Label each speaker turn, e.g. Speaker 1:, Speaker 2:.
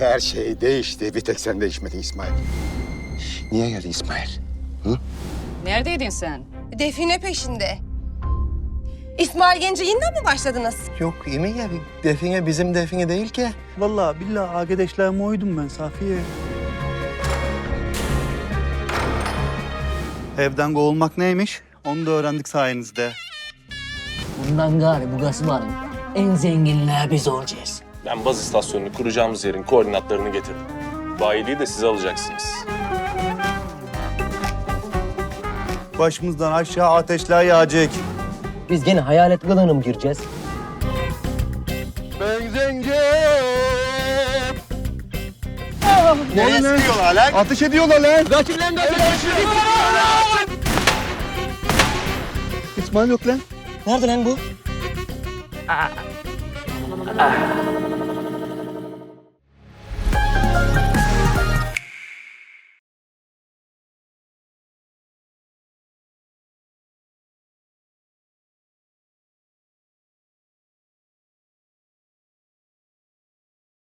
Speaker 1: Her şey değişti. Bir tek sen değişmedi İsmail. Niye geldi İsmail?
Speaker 2: Neredeydin sen?
Speaker 3: Define peşinde. İsmail Genç'e yeniden mi başladınız?
Speaker 4: Yok yemin ya define bizim define değil ki.
Speaker 5: Vallahi billahi arkadaşlarıma uydum ben Safiye. Evden kovulmak neymiş? Onu da öğrendik sayenizde.
Speaker 6: Bundan gari bu kasbanın en zenginliği biz olacağız.
Speaker 7: Ben baz istasyonunu kuracağımız yerin koordinatlarını getirdim. Bayiliği de siz alacaksınız.
Speaker 5: Başımızdan aşağı ateşler yağacak.
Speaker 6: Biz gene hayalet kılığına mı gireceğiz?
Speaker 4: Ben zengin.
Speaker 5: Ne istiyorlar lan? Ateş ediyorlar lan.
Speaker 6: Lan kaçın!
Speaker 5: İsmail yok lan.
Speaker 6: Nerede lan bu? 哎